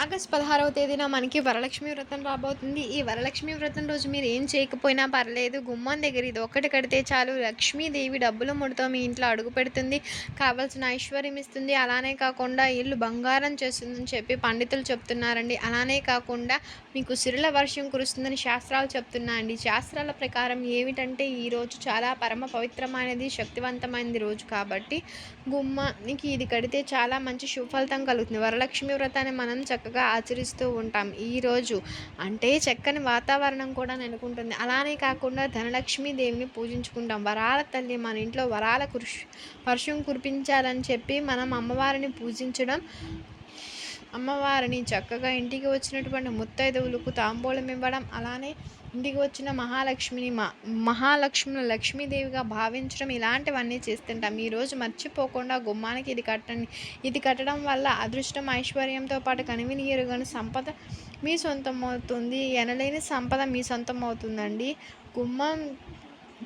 August పదహారవ తేదీన మనకి వరలక్ష్మి వ్రతం రాబోతుంది. ఈ వరలక్ష్మి వ్రతం రోజు మీరు ఏం చేయకపోయినా పర్లేదు. గుమ్మం దగ్గర ఇది ఒకటి కడితే చాలు. లక్ష్మీదేవి డబ్బులు ముడితో మీ ఇంట్లో అడుగు పెడుతుంది. కావాల్సిన ఐశ్వర్యం ఇస్తుంది. అలానే కాకుండా ఇల్లు బంగారం చేస్తుందని చెప్పి పండితులు చెప్తున్నారండి. అలానే కాకుండా మీకు సిరుల వర్షం కురుస్తుందని శాస్త్రాలు చెప్తున్నాయండి. శాస్త్రాల ప్రకారం ఏమిటంటే ఈరోజు చాలా పరమ పవిత్రమైనది శక్తివంతమైనది రోజు కాబట్టి గుమ్మానికి ఇది కడితే చాలా మంచి సుఫలితం కలుగుతుంది. వరలక్ష్మి వ్రతాన్ని మనం చక్కగా ఆచరిస్తూ ఉంటాం. ఈరోజు అంటే చక్కని వాతావరణం కూడా నెలకొంటుంది. అలానే కాకుండా ధనలక్ష్మి దేవిని పూజించుకుంటాం. వరాల తల్లి మన ఇంట్లో వరాల కృషి వర్షం కురిపించాలని చెప్పి మనం అమ్మవారిని పూజించడం అమ్మవారిని చక్కగా ఇంటికి వచ్చినటువంటి ముత్తైదువులకు తాంబూలం ఇవ్వడం అలానే ఇంటికి వచ్చిన మహాలక్ష్మిని మా మహాలక్ష్మిని లక్ష్మీదేవిగా భావించడం ఇలాంటివన్నీ చేస్తుంటాం. ఈరోజు మర్చిపోకుండా గుమ్మానికి ఇది కట్టండి. ఇది కట్టడం వల్ల అదృష్టం ఐశ్వర్యంతో పాటు కనివిని ఎరుగని సంపద మీ సొంతం అవుతుంది. ఎనలేని సంపద మీ సొంతం అవుతుందండి. గుమ్మం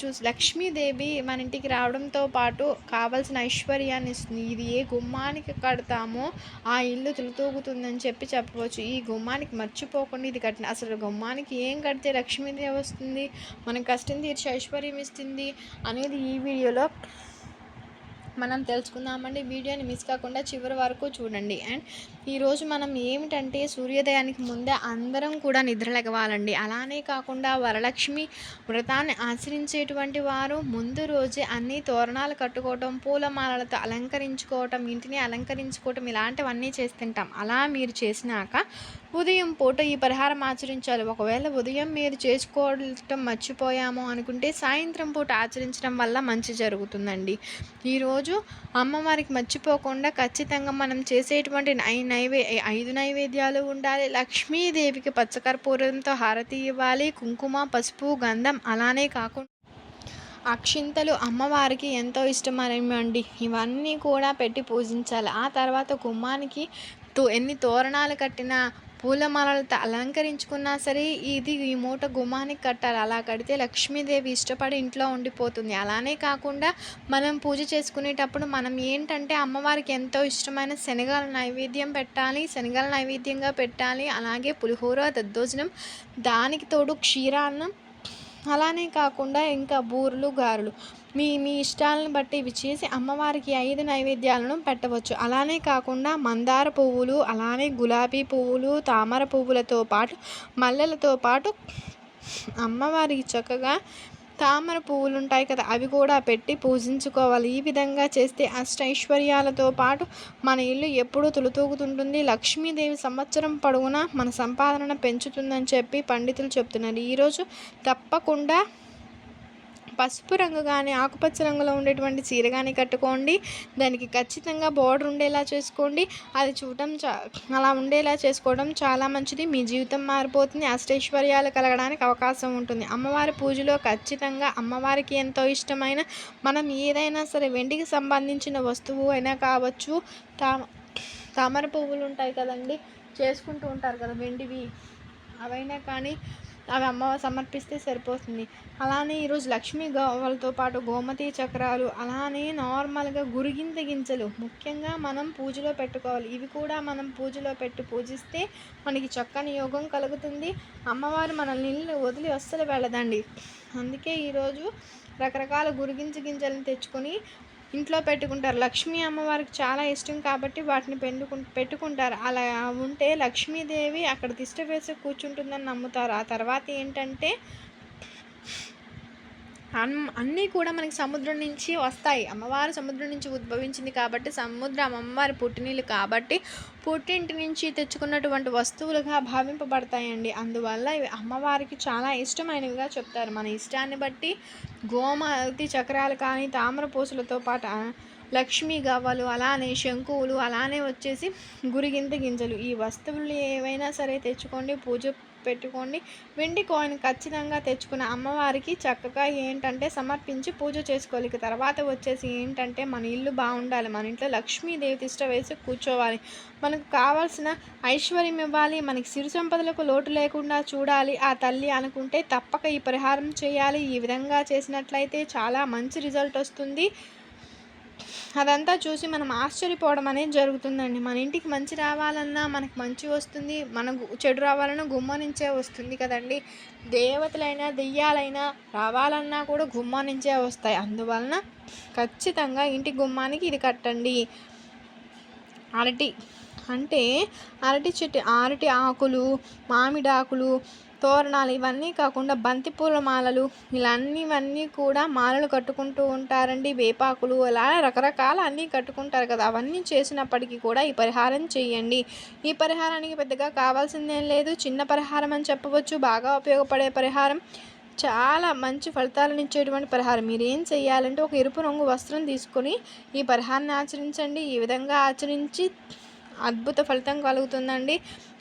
చూసి లక్ష్మీదేవి మన ఇంటికి రావడంతో పాటు కావలసిన ఐశ్వర్యాన్ని ఇస్తుంది. ఇది ఏ గుమ్మానికి కడతామో ఆ ఇల్లు తులుతూగుతుందని చెప్పి చెప్పవచ్చు. ఈ గుమ్మానికి మర్చిపోకుండా ఇది కట్టిన అసలు గుమ్మానికి ఏం కడితే లక్ష్మీదేవి వస్తుంది? మన కష్టం తీర్చి ఐశ్వర్యం ఇస్తుంది అనేది ఈ వీడియోలో మనం తెలుసుకుందామండి. వీడియోని మిస్ కాకుండా చివరి వరకు చూడండి. అండ్ ఈరోజు మనం ఏమిటంటే సూర్యోదయానికి ముందే అందరం కూడా నిద్రలెగవాలండి అలానే కాకుండా వరలక్ష్మి వ్రతాన్ని ఆచరించేటువంటి వారు ముందు రోజే అన్ని తోరణాలు కట్టుకోవటం పూలమాలలతో అలంకరించుకోవటం ఇంటిని అలంకరించుకోవటం ఇలాంటివన్నీ చేస్తుంటాం. అలా మీరు చేసినాక ఉదయం పూట ఈ పరిహారం ఆచరించాలి. ఒకవేళ ఉదయం మీరు చేసుకోవటం మర్చిపోయాము అనుకుంటే సాయంత్రం పూట ఆచరించడం వల్ల మంచి జరుగుతుందండి. ఈరోజు అమ్మవారికి మర్చిపోకుండా ఖచ్చితంగా మనం చేసేటువంటి నై నైవే ఐదు నైవేద్యాలు ఉండాలి. లక్ష్మీదేవికి పచ్చకర్పూరంతో హారతి ఇవ్వాలి. కుంకుమ పసుపు గంధం అలానే కాకుండా అక్షింతలు అమ్మవారికి ఎంతో ఇష్టమనేమండి ఇవన్నీ కూడా పెట్టి పూజించాలి. ఆ తర్వాత కుమ్మానికి తో ఎన్ని తోరణాలు కట్టినా పూలమాలలతో అలంకరించుకున్నా సరే ఇది ఈ మూట గుమ్మానికి కట్టాలి. అలా కడితే లక్ష్మీదేవి ఇష్టపడి ఇంట్లో ఉండిపోతుంది. అలానే కాకుండా మనం పూజ చేసుకునేటప్పుడు మనం ఏంటంటే అమ్మవారికి ఎంతో ఇష్టమైన శనగల నైవేద్యం పెట్టాలి శనగల నైవేద్యంగా పెట్టాలి. అలాగే పులిహోర దద్దోజనం దానికి తోడు క్షీరాన్నం అలానే కాకుండా ఇంకా బూరెలు గారెలు. మీ మీ ఇష్టాలను బట్టి ఇవి చేసి అమ్మవారికి ఐదు నైవేద్యాలను పెట్టవచ్చు. అలానే కాకుండా మందార పువ్వులు అలానే గులాబీ పువ్వులు తామర పువ్వులతో పాటు మల్లెలతో పాటు అమ్మవారికి చక్కగా తామర పువ్వులు ఉంటాయి కదా అవి కూడా పెట్టి పూజించుకోవాలి. ఈ విధంగా చేస్తే అష్టైశ్వర్యాలతో పాటు మన ఇల్లు ఎప్పుడూ తులుతూగుతుంటుంది. లక్ష్మీదేవి సంవత్సరం పొడవునా మన సంపాదన పెంచుతుందని చెప్పి పండితులు చెప్తున్నారు. ఈరోజు తప్పకుండా పసుపు రంగు కానీ ఆకుపచ్చ రంగులో ఉండేటువంటి చీర కానీ కట్టుకోండి. దానికి ఖచ్చితంగా బార్డర్ ఉండేలా చేసుకోండి. అది చూడటం చా అలా ఉండేలా చేసుకోవడం చాలా మంచిది. మీ జీవితం మారిపోతుంది. అష్టైశ్వర్యాలు కలగడానికి అవకాశం ఉంటుంది. అమ్మవారి పూజలో ఖచ్చితంగా అమ్మవారికి ఎంతో ఇష్టమైన మనం ఏదైనా సరే వెండికి సంబంధించిన వస్తువు అయినా కావచ్చు తా తామర పువ్వులు ఉంటాయి కదండి. చేసుకుంటూ ఉంటారు కదా వెండివి. అవైనా కానీ అవి అమ్మ సమర్పిస్తే సరిపోతుంది. అలానే ఈరోజు లక్ష్మీ గోవలతో పాటు గోమతి చక్రాలు అలానే నార్మల్గా గురిగింత గింజలు ముఖ్యంగా మనం పూజలో పెట్టుకోవాలి. ఇవి కూడా మనం పూజలో పెట్టి పూజిస్తే మనకి చక్కని యోగం కలుగుతుంది. అమ్మవారు మనల్ని వదిలి అస్సలు వెళ్ళదండి. అందుకే ఈరోజు రకరకాల గురిగింజ గింజలను తెచ్చుకొని ఇంట్లో పెట్టుకుంటారు. లక్ష్మీ అమ్మవారికి చాలా ఇష్టం కాబట్టి వాటిని పెట్టుకు పెట్టుకుంటారు. అలా ఉంటే లక్ష్మీదేవి అక్కడ తిష్ట వేసి కూర్చుంటుందని నమ్ముతారు. ఆ తర్వాత ఏంటంటే అన్నీ కూడా మనకి సముద్రం నుంచి వస్తాయి. అమ్మవారు సముద్రం నుంచి ఉద్భవించింది కాబట్టి సముద్రం అమ్మవారి పుట్టినీళ్ళు కాబట్టి పుట్టింటి నుంచి తెచ్చుకున్నటువంటి వస్తువులుగా భావింపబడతాయండి. అందువల్ల ఇవి అమ్మవారికి చాలా ఇష్టమైనవిగా చెప్తారు. మన ఇష్టాన్ని బట్టి గోమతి చక్రాలు కానీ తామర పూసలతో పాటు లక్ష్మీ గవ్వలు అలానే శంకువులు అలానే వచ్చేసి గురిగింత గింజలు. ఈ వస్తువులు ఏవైనా సరే తెచ్చుకోండి. పూజ పెట్టుకోండి. వెండి కాయిన్ ఖచ్చితంగా తెచ్చుకున్న అమ్మవారికి చక్కగా ఏంటంటే సమర్పించి పూజ చేసుకోవాలి. తర్వాత వచ్చేసి ఏంటంటే మన ఇల్లు బాగుండాలి. మన ఇంట్లో లక్ష్మీదేవి తిష్ట వేసి కూర్చోవాలి. మనకు కావాల్సిన ఐశ్వర్యం ఇవ్వాలి. మనకి సిరు సంపదలకు లోటు లేకుండా చూడాలి. ఆ తల్లి అనుకుంటే తప్పక ఈ పరిహారం చేయాలి. ఈ విధంగా చేసినట్లయితే చాలా మంచి రిజల్ట్ వస్తుంది. అదంతా చూసి మనం ఆశ్చర్యపోవడం అనేది జరుగుతుందండి. మన ఇంటికి మంచి రావాలన్నా మనకు మంచి వస్తుంది మనకు చెడు రావాలన్నా గుమ్మ నుంచే వస్తుంది కదండి. దేవతలైనా దెయ్యాలైనా రావాలన్నా కూడా గుమ్మ నుంచే వస్తాయి. అందువలన ఖచ్చితంగా ఇంటి గుమ్మానికి ఇది కట్టండి. అరటి అంటే అరటి చెట్టు అరటి ఆకులు మామిడి ఆకులు తోరణాలు ఇవన్నీ కాకుండా బంతిపూల మాలలు ఇలాంటివన్నీ కూడా మాలలు కట్టుకుంటూ ఉంటారండి. వేపాకులు అలా రకరకాల అన్నీ కట్టుకుంటారు కదా. అవన్నీ చేసినప్పటికీ కూడా ఈ పరిహారం చేయండి. ఈ పరిహారానికి పెద్దగా కావాల్సిందేం లేదు. చిన్న పరిహారం అని చెప్పవచ్చు. బాగా ఉపయోగపడే పరిహారం. చాలా మంచి ఫలితాలను ఇచ్చేటువంటి పరిహారం. మీరు ఏం చేయాలంటే ఒక ఎరుపు రంగు వస్త్రం తీసుకొని ఈ పరిహారాన్ని ఆచరించండి. ఈ విధంగా ఆచరించి అద్భుత ఫలితం కలుగుతుందండి.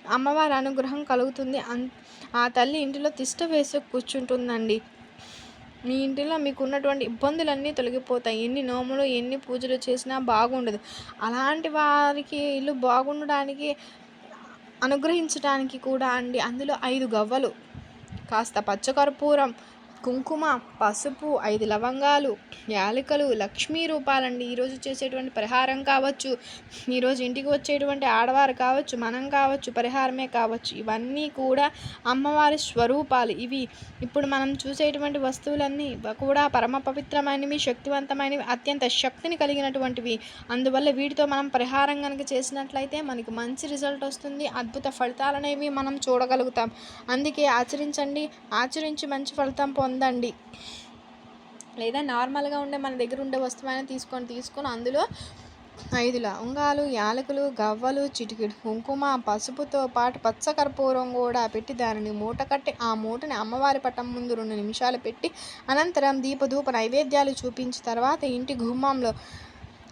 అమ్మవారి అనుగ్రహం కలుగుతుంది. అన్ ఆ తల్లి ఇంటిలో తిష్ట వేసి కూర్చుంటుందండి. మీ ఇంటిలో మీకు ఉన్నటువంటి ఇబ్బందులన్నీ తొలగిపోతాయి. ఎన్ని నోములు ఎన్ని పూజలు చేసినా బాగుండదు. అలాంటి వారికి ఇల్లు బాగుండడానికి అనుగ్రహించడానికి కూడా అండి అందులో ఐదు గవ్వలు. కాస్త పచ్చకర్పూరం కుంకుమ పసుపు ఐదు లవంగాలు యాలకులు లక్ష్మీ రూపాలండి. ఈరోజు చేసేటువంటి పరిహారం కావచ్చు ఈరోజు ఇంటికి వచ్చేటువంటి ఆడవారు కావచ్చు మనం కావచ్చు పరిహారమే కావచ్చు ఇవన్నీ కూడా అమ్మవారి స్వరూపాలు. ఇవి ఇప్పుడు మనం చూసేటువంటి వస్తువులన్నీ కూడా పరమ పవిత్రమైనవి శక్తివంతమైనవి అత్యంత శక్తిని కలిగినటువంటివి. అందువల్ల వీటితో మనం పరిహారం కనుక చేసినట్లయితే మనకి మంచి రిజల్ట్ వస్తుంది అద్భుత ఫలితాలనేవి మనం చూడగలుగుతాం. అందుకే ఆచరించండి ఆచరించి మంచి ఫలితం పొందండి లేదా నార్మల్గా ఉండే మన దగ్గర ఉండే వస్తువైనా తీసుకొని తీసుకొని అందులో ఐదు లవంగాలు యాలకులు గవ్వలు చిటికెడు కుంకుమ పసుపుతో పాటు పచ్చకర్పూరం కూడా పెట్టి దానిని మూట కట్టి ఆ మూటని అమ్మవారి పటం ముందు రెండు నిమిషాలు పెట్టి అనంతరం దీపధూప నైవేద్యాలు చూపించి తర్వాత ఇంటి గుమ్మంలో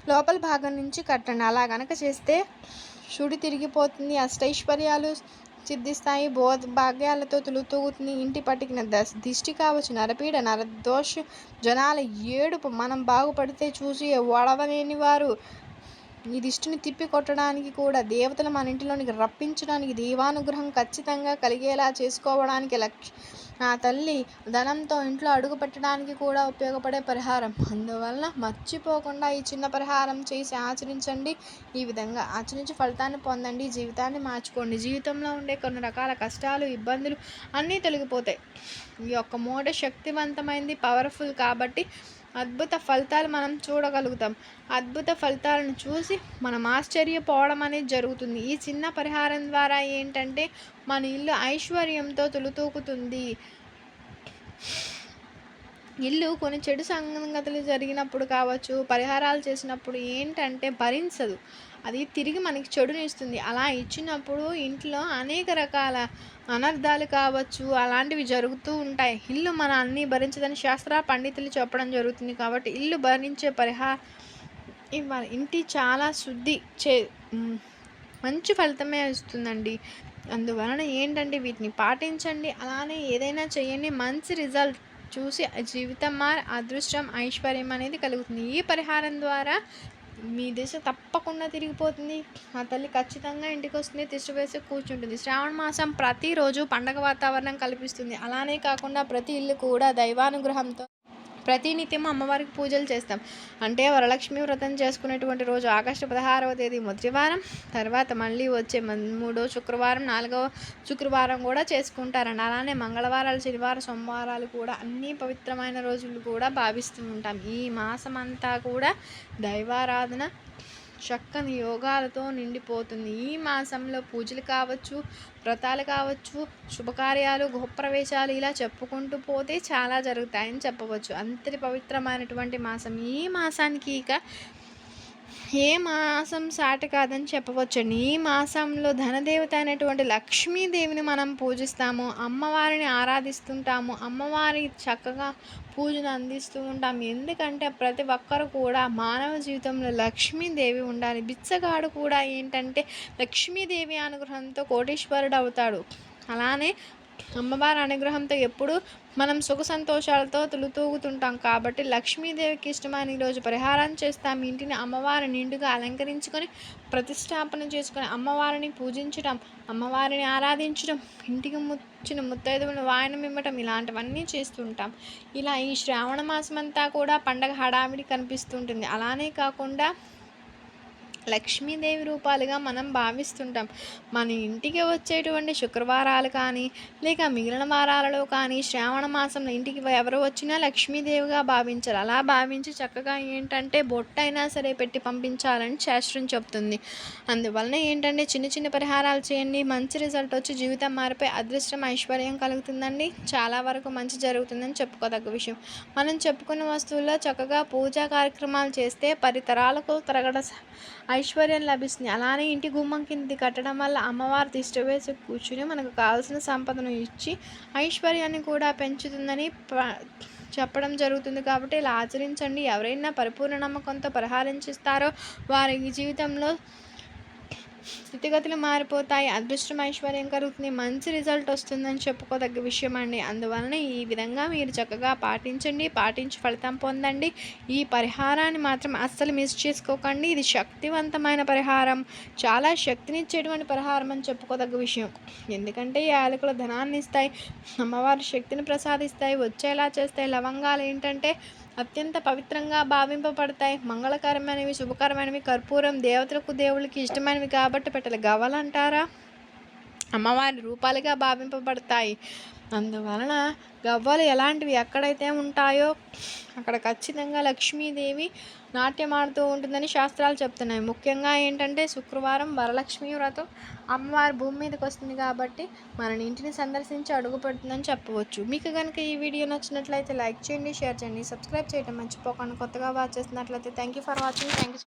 లోపల భాగం నుంచి కట్టండి. అలా గనక చేస్తే షుడి తిరిగిపోతుంది. అష్టైశ్వర్యాలు సిద్ధిస్తాయి బోధ భాగ్యాలతో తులుతూగుతుంది ఇంటి పట్టికిన దశ దిష్టి కావచ్చు నరపీడ నరదోష జనాల ఏడుపు మనం బాగుపడితే చూసి వడవలేని వారు ఈ దిష్టిని తిప్పి కొట్టడానికి కూడా దేవతలు మన ఇంటిలోనికి రప్పించడానికి దేవానుగ్రహం ఖచ్చితంగా కలిగేలా చేసుకోవడానికి లక్ష ఆ తల్లి ధనంతో ఇంట్లో అడుగు పెట్టడానికి కూడా ఉపయోగపడే పరిహారం. అందువల్ల మర్చిపోకుండా ఈ చిన్న పరిహారం చేసి ఆచరించండి. ఈ విధంగా ఆచరించి ఫలితాన్ని పొందండి. జీవితాన్ని మార్చుకోండి. జీవితంలో ఉండే కొన్ని రకాల కష్టాలు ఇబ్బందులు అన్నీ తొలగిపోతాయి. ఈ యొక్క మూట శక్తివంతమైంది పవర్ఫుల్ కాబట్టి అద్భుత ఫలితాలు మనం చూడగలుగుతాం. అద్భుత ఫలితాలను చూసి మనం ఆశ్చర్యపోవడం అనేది జరుగుతుంది. ఈ చిన్న పరిహారం ద్వారా ఏంటంటే మన ఇల్లు ఐశ్వర్యంతో తులుతూకుతుంది. ఇల్లు కొన్ని చెడు సంగతులు జరిగినప్పుడు కావచ్చు పరిహారాలు చేసినప్పుడు ఏంటంటే భరించదు. అది తిరిగి మనకి చెడునిస్తుంది. అలా ఇచ్చినప్పుడు ఇంట్లో అనేక రకాల అనర్థాలు కావచ్చు అలాంటివి జరుగుతూ ఉంటాయి. ఇల్లు మన అన్నీ భరించదని శాస్త్ర పండితులు చెప్పడం జరుగుతుంది కాబట్టి ఇల్లు భరించే పరిహా ఇవ్వాలి. ఇంటి చాలా శుద్ధి చే మంచి ఫలితమే ఇస్తుందండి. అందువలన ఏంటంటే వీటిని పాటించండి. అలానే ఏదైనా చేయండి. మంచి రిజల్ట్ చూసి జీవితం మారి అదృష్టం ఐశ్వర్యం అనేది కలుగుతుంది. ఈ పరిహారం ద్వారా మీ దిశ తప్పకుండా తిరిగిపోతుంది. మా తల్లి ఖచ్చితంగా ఇంటికి వస్తుంది తిష్ట వేసి కూర్చుంటుంది. శ్రావణ మాసం ప్రతిరోజు పండగ వాతావరణం కల్పిస్తుంది. అలానే కాకుండా ప్రతి ఇల్లు కూడా దైవానుగ్రహంతో ప్రతినిత్యం అమ్మవారికి పూజలు చేస్తాం. అంటే వరలక్ష్మి వ్రతం చేసుకునేటువంటి రోజు ఆగస్టు పదహారవ తేదీ మొదటి వారం తర్వాత మళ్ళీ వచ్చే మూడో శుక్రవారం నాలుగవ శుక్రవారం కూడా చేసుకుంటారండి. అలానే మంగళవారాలు శనివారం సోమవారాలు కూడా అన్ని పవిత్రమైన రోజులు కూడా భావిస్తూ ఉంటాం. ఈ మాసం అంతా కూడా దైవారాధన చక్కని యోగాలతో నిండిపోతుంది. ఈ మాసంలో పూజలు కావచ్చు వ్రతాలు కావచ్చు శుభకార్యాలు గృహప్రవేశాలు ఇలా చెప్పుకుంటూ పోతే చాలా జరుగుతాయని చెప్పవచ్చు. అంతటి పవిత్రమైనటువంటి మాసం. ఈ మాసానికి ఇక ఏ మాసం సాటి కాదని చెప్పవచ్చండి. ఈ మాసంలో ధనదేవత అయినటువంటి లక్ష్మీదేవిని మనం పూజిస్తాము. అమ్మవారిని ఆరాధిస్తుంటాము. అమ్మవారి చక్కగా పూజను అందిస్తూ ఉంటాం ఎందుకంటే ప్రతి ఒక్కరు కూడా మానవ జీవితంలో లక్ష్మీదేవి ఉండాలి. బిచ్చగాడు కూడా ఏంటంటే లక్ష్మీదేవి అనుగ్రహంతో కోటీశ్వరుడు అవుతాడు. అలానే అమ్మవారి అనుగ్రహంతో ఎప్పుడు మనం సుఖ సంతోషాలతో తులుతూగుతుంటాం కాబట్టి లక్ష్మీదేవికి ఇష్టమైన ఈరోజు పరిహారం చేస్తాం. ఇంటిని అమ్మవారి నిండుగా అలంకరించుకొని ప్రతిష్టాపన చేసుకొని అమ్మవారిని పూజించడం అమ్మవారిని ఆరాధించడం ఇంటికి ముచ్చిన ముత్తైదువులను వాయనం ఇవ్వటం ఇలాంటివన్నీ చేస్తుంటాం. ఇలా ఈ శ్రావణ మాసం అంతా కూడా పండగ హడావిడి కనిపిస్తుంటుంది. అలానే కాకుండా లక్ష్మీదేవి రూపాలుగా మనం భావిస్తుంటాం. మన ఇంటికి వచ్చేటువంటి శుక్రవారాలు కానీ లేక మిగిలిన వారాలలో కానీ శ్రావణ మాసంలో ఇంటికి ఎవరు వచ్చినా లక్ష్మీదేవిగా భావించాలి. అలా భావించి చక్కగా ఏంటంటే బొట్టైనా సరే పెట్టి పంపించాలని శాస్త్రం చెప్తుంది అందువలన ఏంటంటే చిన్న చిన్న పరిహారాలు చేయండి. మంచి రిజల్ట్ వచ్చి జీవితం మారిపోయి అదృష్టం ఐశ్వర్యం కలుగుతుందండి. చాలా వరకు మంచి జరుగుతుందని చెప్పుకోదగ్గ విషయం. మనం చెప్పుకున్న వస్తువుల్లో చక్కగా పూజా కార్యక్రమాలు చేస్తే పరితరాలకు తరగడ ఐశ్వర్యం లభిస్తుంది. అలానే ఇంటి గుమ్మం కింది కట్టడం వల్ల అమ్మవారి తిష్ట వేసి కూర్చుని మనకు కావాల్సిన సంపదను ఇచ్చి ఐశ్వర్యాన్ని కూడా పెంచుతుందని చెప్పడం జరుగుతుంది కాబట్టి ఇలా ఆచరించండి. ఎవరైనా పరిపూర్ణ నమ్మకంతో పరిహారించిస్తారో వారి జీవితంలో స్థితిగతులు మారిపోతాయి. అదృష్టం ఐశ్వర్యం కలుగుతుంది. మంచి రిజల్ట్ వస్తుందని చెప్పుకోదగ్గ విషయం అండి. అందువలన ఈ విధంగా మీరు చక్కగా పాటించండి పాటించి ఫలితం పొందండి. ఈ పరిహారాన్ని మాత్రం అస్సలు మిస్ చేసుకోకండి. ఇది శక్తివంతమైన పరిహారం. చాలా శక్తినిచ్చేటువంటి పరిహారం అని చెప్పుకోదగ్గ విషయం. ఎందుకంటే ఈ యాలకులు ధనాన్ని ఇస్తాయి. అమ్మవారి శక్తిని ప్రసాదిస్తాయి. వచ్చేలా చేస్తాయి. లవంగాలు ఏంటంటే అత్యంత పవిత్రంగా భావింపబడతాయి. మంగళకరమైనవి శుభకరమైనవి కర్పూరం దేవతలకు దేవుళ్ళకి ఇష్టమైనవి కాబట్టి పెట్టలు గవ్వలంటారా? అమ్మవారి రూపాలుగా భావింపబడతాయి. అందువలన గవ్వలు ఎలాంటివి ఎక్కడైతే ఉంటాయో అక్కడ ఖచ్చితంగా లక్ష్మీదేవి నాట్యం ఆడుతూ ఉంటుందని శాస్త్రాలు చెప్తున్నాయి. ముఖ్యంగా ఏంటంటే శుక్రవారం వరలక్ష్మి వ్రతం అమ్మవారి భూమి మీదకి వస్తుంది కాబట్టి మన ఇంటిని సందర్శించి అడుగుపెడుతుందని చెప్పవచ్చు. మీకు కనుక ఈ వీడియో నచ్చినట్లయితే లైక్ చేయండి షేర్ చేయండి సబ్స్క్రైబ్ చేయడం మర్చిపోకండి కొత్తగా వాచ్ చేస్తున్నట్లయితే thank you for watching thank you